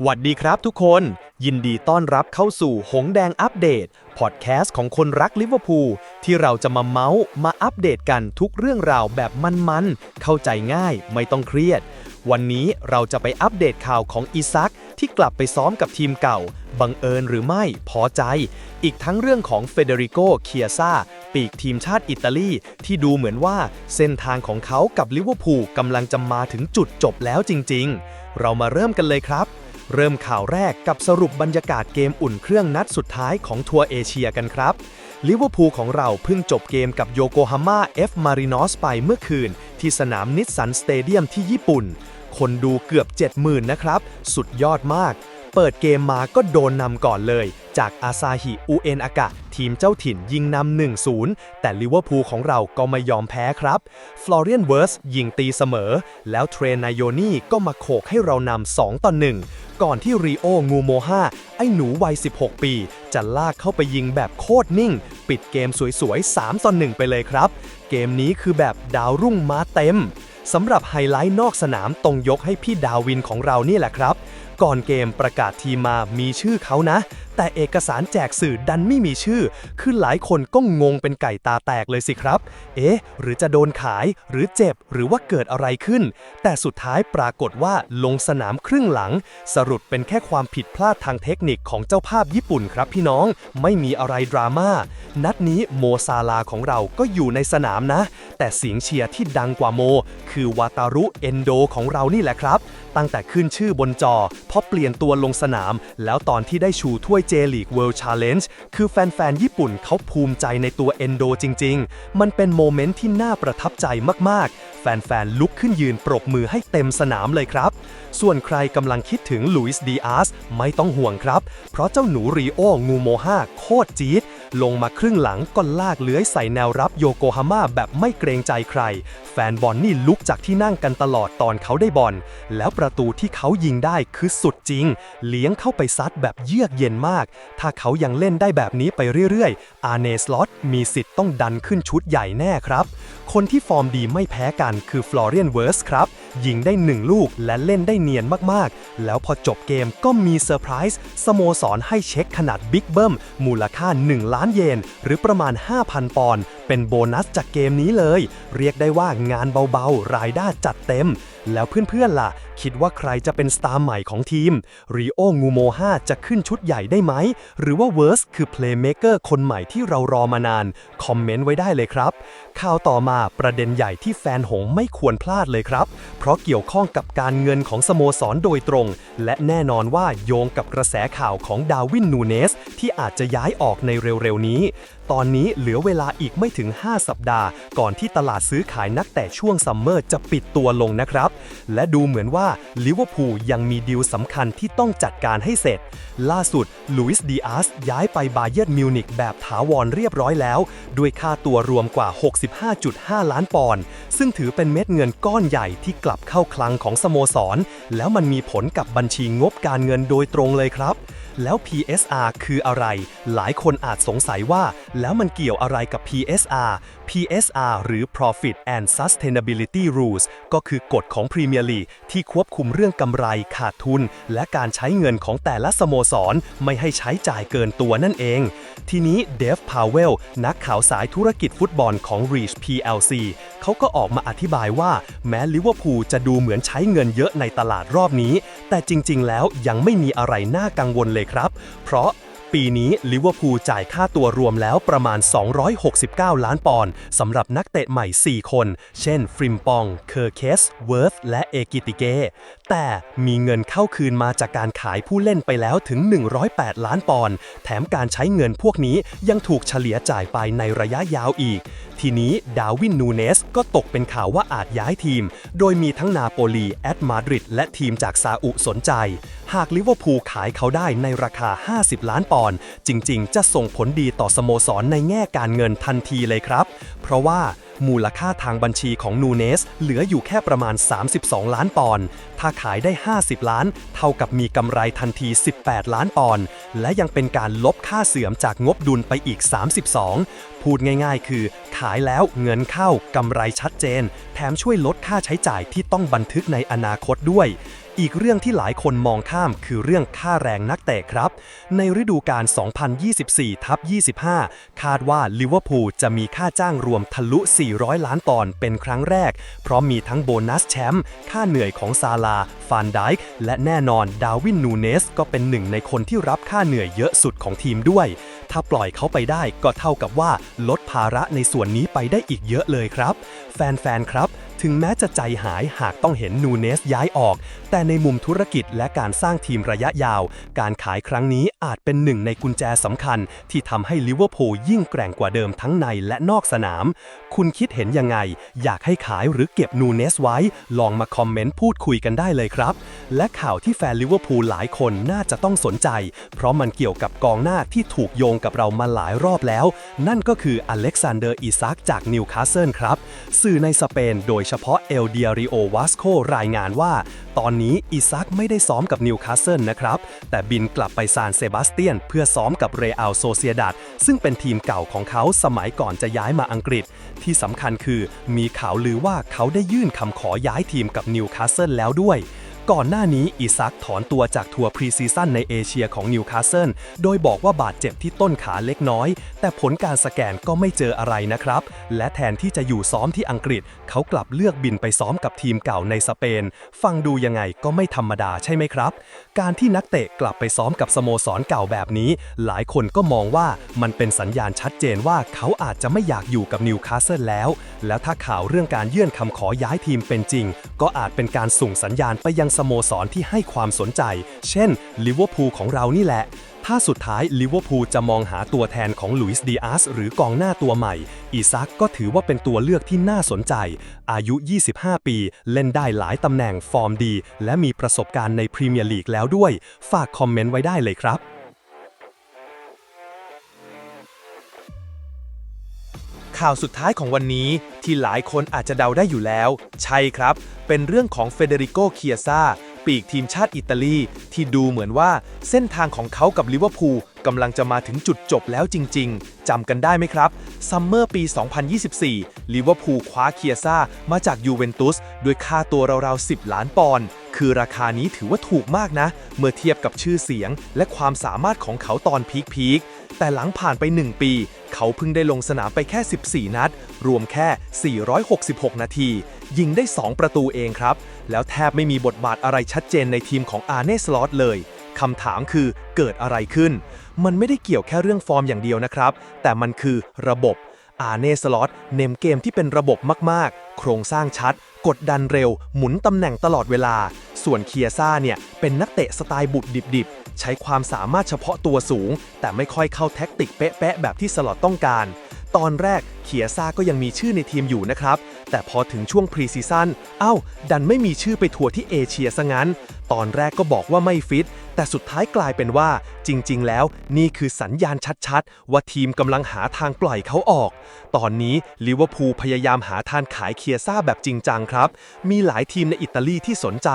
หวัดดีครับทุกคน ยินดีต้อนรับเข้าสู่หงแดงอัปเดต พอดแคสต์ของคนรักลิเวอร์พูลที่เราจะมาเมาส์มาอัปเดตกันทุกเรื่องราวแบบมันๆ เข้าใจง่ายไม่ต้องเครียด วันนี้เราจะไปอัปเดตข่าวของอีซักที่กลับไปซ้อมกับทีมเก่า บังเอิญหรือไม่พอใจ อีกทั้งเรื่องของเฟเดริโกเคียซาปีกทีมชาติอิตาลีที่ดูเหมือนว่าเส้นทางของเขากับลิเวอร์พูลกำลังจะมาถึงจุดจบแล้วจริง ๆ เรามาเริ่มกันเลยครับ เริ่มข่าวแรกกับสรุปบรรยากาศเกมอุ่นเครื่องนัดสุดท้ายของทัวร์เอเชียกันครับลิเวอร์พูลของเราเพิ่งจบเกมกับโยโกฮาม่าเอฟมารินอสไปเมื่อคืน ที่สนามนิสสันสเตเดียมที่ญี่ปุ่น คนดูเกือบ 70,000 นะครับ สุดยอดมาก เปิดเกมมาก็โดนนำก่อนเลย จากอาซาฮิอุเอ็นอากะ ทีมเจ้าถิ่นยิงนำ 1-0 แต่ลิเวอร์พูลของเราก็ไม่ยอมแพ้ครับ ฟลอเรียนเวิร์สยิงตีเสมอ แล้วเทรนนายโยนี่ก็มาโขกให้เรานำ2ต่อ1 ก่อนที่รีโองูโมฮาไอ้หนูวัย 16 ปี จะลากเข้าไปยิงแบบโคตรนิ่ง ปิดเกมสวยๆ 3ต่อ1ไปเลยครับ เกมนี้คือแบบดาวรุ่งมาเต็มสำหรับไฮไลท์นอกสนามตรงยกให้พี่ดาวินของเรานี่แหละครับ ก่อนเกมประกาศทีมมามีชื่อเขานะ แต่เอกสารแจกสื่อดันไม่มีชื่อ คือหลายคนก็งงเป็นไก่ตาแตกเลยสิครับ เอ๊ะ หรือจะโดนขาย หรือเจ็บ หรือว่าเกิดอะไรขึ้น แต่สุดท้ายปรากฏว่าลงสนามครึ่งหลัง สรุปเป็นแค่ความผิดพลาดทางเทคนิคของเจ้าภาพญี่ปุ่นครับพี่น้อง ไม่มีอะไรดราม่า นัดนี้โมซาลาของเราก็อยู่ในสนามนะ แต่เสียงเชียร์ที่ดังกว่าโม คือวาตารุเอนโดของเรานี่แหละครับ ตั้งแต่ขึ้นชื่อบนจอพอเปลี่ยนตัวลงสนาม แล้วตอนที่ได้ชูถ้วยเจลีกเวิลด์ชาเลนจ์คือแฟนๆ ญี่ปุ่นเขาภูมิใจในตัวเอนโดจริง ๆ มันเป็นโมเมนต์ที่น่าประทับใจมากๆ แฟนๆ ลุกขึ้นยืนปรบมือให้เต็มสนามเลยครับ ส่วนใครกำลังคิดถึงลุยส์ดีอาสไม่ต้องห่วงครับ เพราะเจ้าหนูรีโองูโมฮาโคตรจี๊ดลงมาครึ่งหลังก็ลากเลื้อยใส่แนวรับโยโกฮาม่าแบบไม่เกรงใจใคร แฟนบอลนี่ลุกจากที่นั่งกันตลอดตอนเขาได้บอลแล้วประตูที่เขายิงได้คือสุดจริง เลี้ยงเข้าไปซัดแบบเยือกเย็นมาก ถ้าเขายังเล่นได้แบบนี้ไปเรื่อยๆ อาร์เนสลอตมีสิทธิ์ต้องดันขึ้นชุดใหญ่แน่ครับ คนที่ฟอร์มดีไม่แพ้กันคือฟลอเรียนเวิร์สครับ ยิงได้หนึ่งลูกและเล่นได้เนียนมากๆ แล้วพอจบเกมก็มีเซอร์ไพรส์สโมสรให้เช็คขนาดบิ๊กเบิ้มมูลค่า 1 ล้านเยน หรือประมาณ 5,000 ปอนด์เป็นโบนัสจากเกมนี้เลย เรียกได้ว่างานเบาๆ รายได้จัดเต็ม แล้วเพื่อนๆล่ะคิดว่าใครจะเป็นสตาร์ใหม่ของทีมรีโองูโมฮาจะขึ้นชุดใหญ่ได้ไหม หรือว่าเวิร์สคือเพลย์เม k เกอร์คนใหม่ที่เรารอมานาน คอมเมนต์ไว้ได้เลยครับ ข่าวต่อมาประเด็นใหญ่ที่แฟนหงไม่ควรพลาดเลยครับ เพราะเกี่ยวข้องกับการเงินของสโมสรโดยตรง และแน่นอนว่าโยงกับกระแสข่าวของดาวินนูเนส ที่อาจจะย้ายออกในเร็วๆนี้ ตอนนี้เหลือเวลาอีกไม่ถึง 5 สัปดาห์ ก่อนที่ตลาดซื้อขายนักเตะช่วงซัมเมอร์จะปิดตัวลงนะครับ และดูเหมือนว่าว่าลิเวอร์พูลยังมีดีลสำคัญที่ต้องจัดการให้เสร็จ ล่าสุดลุยส์ดีอาสย้ายไปบาเยิร์นมิวนิกแบบถาวรเรียบร้อยแล้ว ด้วยค่าตัวรวมกว่า 65.5 ล้านปอนด์ซึ่งถือเป็นเม็ดเงินก้อนใหญ่ที่กลับเข้าคลังของสโมสร แล้วมันมีผลกับบัญชีงบการเงินโดยตรงเลยครับแล้ว PSR คืออะไร หลายคนอาจสงสัยว่า แล้วมันเกี่ยวอะไรกับ PSR PSR หรือ Profit and Sustainability Rules ก็คือกฎของพรีเมียร์ลีกที่ควบคุมเรื่องกำไรขาดทุน และการใช้เงินของแต่ละสโมสร ไม่ให้ใช้จ่ายเกินตัวนั่นเอง ทีนี้เดฟพาวเวลนักข่าวสายธุรกิจฟุตบอลของ Reach PLC เขาก็ออกมาอธิบายว่า แม้ลิเวอร์พูลจะดูเหมือนใช้เงินเยอะในตลาดรอบนี้ แต่จริง ๆ แล้วยังไม่มีอะไรน่ากังวลเลยครับ เพราะ ปีนี้ลิเวอร์พูลจ่ายค่าตัวรวมแล้วประมาณ 269 ล้านปอนด์สำหรับนักเตะใหม่ 4 คน เช่น ฟริมปอง เคอร์เคส เวิร์ธและเอกิติเก แต่มีเงินเข้าคืนมาจากการขายผู้เล่นไปแล้วถึง 108 ล้านปอนด์ แถมการใช้เงินพวกนี้ยังถูกเฉลี่ยจ่ายไปในระยะยาวอีก ทีนี้ดาวินนูเนสก็ตกเป็นข่าวว่าอาจย้ายทีม โดยมีทั้งนาโปลีแอตมาดริดและทีมจากซาอุสนใจ หากลิเวอร์พูลขายเขาได้ในราคา 50 ล้านปอนด์จริง ๆ จะส่งผลดีต่อสโมสรในแง่การเงินทันทีเลยครับ เพราะว่า มูลค่าทางบัญชีของนูเนส เหลืออยู่แค่ประมาณ 32 ล้านปอนด์ ถ้าขายได้ 50 ล้าน เท่ากับมีกำไรทันที 18 ล้านปอนด์ และยังเป็นการลบค่าเสื่อมจากงบดุลไปอีก 32 พูดง่ายๆ คือ ขายแล้วเงินเข้ากำไรชัดเจน แถมช่วยลดค่าใช้จ่ายที่ต้องบันทึกในอนาคตด้วย อีกเรื่องที่หลายคนมองข้ามคือเรื่องค่าแรงนักเตะครับ ในฤดูกาล 2024ทับ25 คาดว่าลิเวอร์พูลจะมีค่าจ้างรวมทะลุ 400 ล้านปอนด์เป็นครั้งแรก เพราะมีทั้งโบนัสแชมป์ค่าเหนื่อยของซาลา ฟานไดค์และแน่นอนดาวินนูเนส ก็เป็นหนึ่งในคนที่รับค่าเหนื่อยเยอะสุดของทีมด้วย ถ้าปล่อยเขาไปได้ก็เท่ากับว่าลดภาระในส่วนนี้ไปได้อีกเยอะเลยครับ แฟนๆครับ ถึงแม้จะใจหายหากต้องเห็นนูเนสย้ายออก แต่ในมุมธุรกิจและการสร้างทีมระยะยาว การขายครั้งนี้อาจเป็นหนึ่งในกุญแจสำคัญ ที่ทำให้ลิเวอร์พูลยิ่งแกร่งกว่าเดิมทั้งในและนอกสนาม คุณคิดเห็นยังไง อยากให้ขายหรือเก็บนูเนสไว้ ลองมาคอมเมนต์พูดคุยกันได้เลยครับ และข่าวที่แฟนลิเวอร์พูลหลายคนน่าจะต้องสนใจ เพราะมันเกี่ยวกับกองหน้าที่ถูกโยงกับเรามาหลายรอบแล้ว นั่นก็คืออเล็กซานเดอร์อิซักจากนิวคาสเซิลครับสื่อในสเปนโดยเฉพาะเอลเดียริโอวาสโกรายงานว่า ตอนนี้อิซักไม่ได้ซ้อมกับนิวคาสเซิลนะครับ แต่บินกลับไปซานเซบาสเตียน เพื่อซ้อมกับเรอัลโซเซียดัดซึ่งเป็นทีมเก่าของเขาสมัยก่อนจะย้ายมาอังกฤษ ที่สำคัญคือมีข่าวลือว่าเขาได้ยื่นคำขอย้ายทีมกับนิวคาสเซิลแล้วด้วย ก่อนหน้านี้อิซักถอนตัวจากทัวร์พรีซีซั่นในเอเชียของนิวคาสเซิลโดยบอกว่าบาดเจ็บที่ต้นขาเล็กน้อย แต่ผลการสแกนก็ไม่เจออะไรนะครับ และแทนที่จะอยู่ซ้อมที่อังกฤษ เขากลับเลือกบินไปซ้อมกับทีมเก่าในสเปน ฟังดูยังไงก็ไม่ธรรมดาใช่ไหมครับ การที่นักเตะกลับไปซ้อมกับสโมสรเก่าแบบนี้ หลายคนก็มองว่ามันเป็นสัญญาณชัดเจนว่าเขาอาจจะไม่อยากอยู่กับนิวคาสเซิลแล้ว แล้วถ้าข่าวเรื่องการยื่นคำขอย้ายทีมเป็นจริง ก็อาจเป็นการส่งสัญญาณไปยังสโมสรที่ให้ความสนใจ เช่นลิเวอร์พูลของเรานี่แหละ ถ้าสุดท้ายลิเวอร์พูลจะมองหาตัวแทนของลุยส์ดีอาสหรือกองหน้าตัวใหม่ อีซักก็ถือว่าเป็นตัวเลือกที่น่าสนใจ อายุ 25 ปี เล่นได้หลายตำแหน่งฟอร์มดี และมีประสบการณ์ในพรีเมียร์ลีกแล้วด้วย ฝากคอมเมนต์ไว้ได้เลยครับ ข่าวสุดท้ายของวันนี้ที่หลายคนอาจจะเดาได้อยู่แล้ว ใช่ครับ เป็นเรื่องของเฟเดริโกเคียซาปีกทีมชาติอิตาลี ที่ดูเหมือนว่าเส้นทางของเขากับลิเวอร์พูลกำลังจะมาถึงจุดจบแล้วจริง ๆ จำกันได้ไหมครับ ซัมเมอร์ปี 2024 ลิเวอร์พูลคว้าเคียซามาจากยูเวนตุสด้วยค่าตัวราวๆ 10 ล้านปอนด์ คือราคานี้ถือว่าถูกมากนะ เมื่อเทียบกับชื่อเสียงและความสามารถของเขาตอนพีคๆ แต่หลังผ่านไป 1 ปี เขาเพิ่งได้ลงสนามไปแค่ 14 นัด รวมแค่ 466 นาที ยิงได้ 2 ประตูเองครับ แล้วแทบไม่มีบทบาทอะไรชัดเจนในทีมของอาร์เน่สลอตเลยคำถามคือเกิดอะไรขึ้น มันไม่ได้เกี่ยวแค่เรื่องฟอร์มอย่างเดียวนะครับ แต่มันคือระบบอาร์เน่สลอตเน้นเกมที่เป็นระบบมากๆ โครงสร้างชัด กดดันเร็ว หมุนตำแหน่งตลอดเวลา ส่วนเคียซ่าเนี่ย เป็นนักเตะสไตล์บุดดิบๆ ใช้ความสามารถเฉพาะตัวสูง แต่ไม่ค่อยเข้าแท็กติกเป๊ะๆแบบที่สล็อตต้องการ ตอนแรกเคียซ่าก็ยังมีชื่อในทีมอยู่นะครับ แต่พอถึงช่วงพรีซีซั่นเอ้า ดันไม่มีชื่อไปทัวร์ที่เอเชียซะงั้น ตอนแรกก็บอกว่าไม่ฟิต แต่สุดท้ายกลายเป็นว่า จริง ๆ แล้วนี่คือสัญญาณชัด ๆ ว่าทีมกำลังหาทางปล่อยเขาออก ตอนนี้ลิเวอร์พูลพยายามหาทางขายเคียซ่าแบบจริงจังครับ มีหลายทีมในอิตาลีที่สนใจ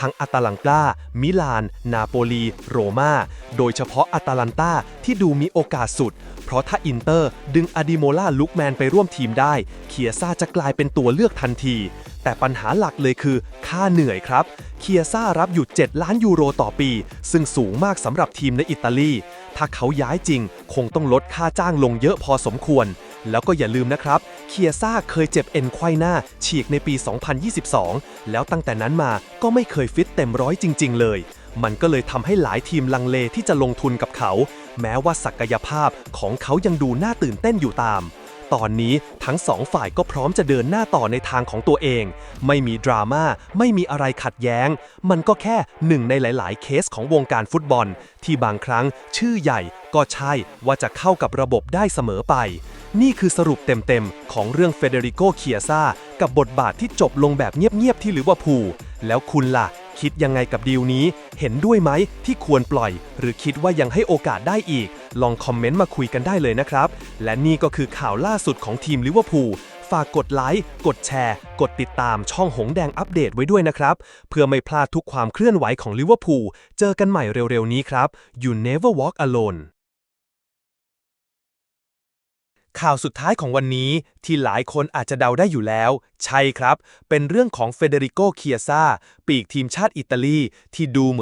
ทั้งอาตาลันตามิลาน นาโปลี โรม่า โดยเฉพาะอาตาลันตาที่ดูมีโอกาสสุด เพราะถ้าอินเตอร์ดึงอดิโมล่าลุกแมนไปร่วมทีมได้ เคียซ่าจะกลายเป็นตัวเลือกทันที แต่ปัญหาหลักเลยคือ ค่าเหนื่อยครับเคียซ่ารับอยู่ 7 ล้านยูโรต่อปี ซึ่งสูงมากสำหรับทีมในอิตาลี ถ้าเขาย้ายจริง คงต้องลดค่าจ้างลงเยอะพอสมควร แล้วก็อย่าลืมนะครับ เคียซ่าเคยเจ็บเอ็นไขว้หน้า ฉีกในปี 2022 แล้วตั้งแต่นั้นมาก็ไม่เคยฟิตเต็มร้อยจริง ๆ เลย มันก็เลยทำให้หลายทีมลังเลที่จะลงทุนกับเขา แม้ว่าศักยภาพของเขายังดูน่าตื่นเต้นอยู่ตาม ตอนนี้ทั้งสองฝ่ายก็พร้อมจะเดินหน้าต่อในทางของตัวเอง ไม่มีดราม่าไม่มีอะไรขัดแย้ง มันก็แค่หนึ่งในหลาย ๆ เคสของวงการฟุตบอล ที่บางครั้งชื่อใหญ่ก็ใช่ว่าจะเข้ากับระบบได้เสมอไป นี่คือสรุปเต็ม ๆ ของเรื่องเฟเดริโกเคียซากับบทบาทที่จบลงแบบเงียบ ๆ ที่ลิเวอร์พูลแล้วคุณล่ะ คิดยังไงกับดีลนี้ เห็นด้วยไหมที่ควรปล่อย หรือคิดว่ายังให้โอกาสได้อีก ลองคอมเมนต์มาคุยกันได้เลยนะครับ และนี่ก็คือข่าวล่าสุดของทีมลิเวอร์พูลฝากกดไลค์ กดแชร์ กดติดตามช่องหงแดงอัปเดตไว้ด้วยนะครับ เพื่อไม่พลาดทุกความเคลื่อนไหวของลิเวอร์พูลเจอกันใหม่เร็วๆนี้ครับ You never walk alone ข่าวสุดท้ายของวันนี้ที่หลายคนอาจจะเดาได้อยู่แล้ว ใช่ครับ เป็นเรื่องของเฟเดริโกเคียซาปีกทีมชาติอิตาลีที่ดู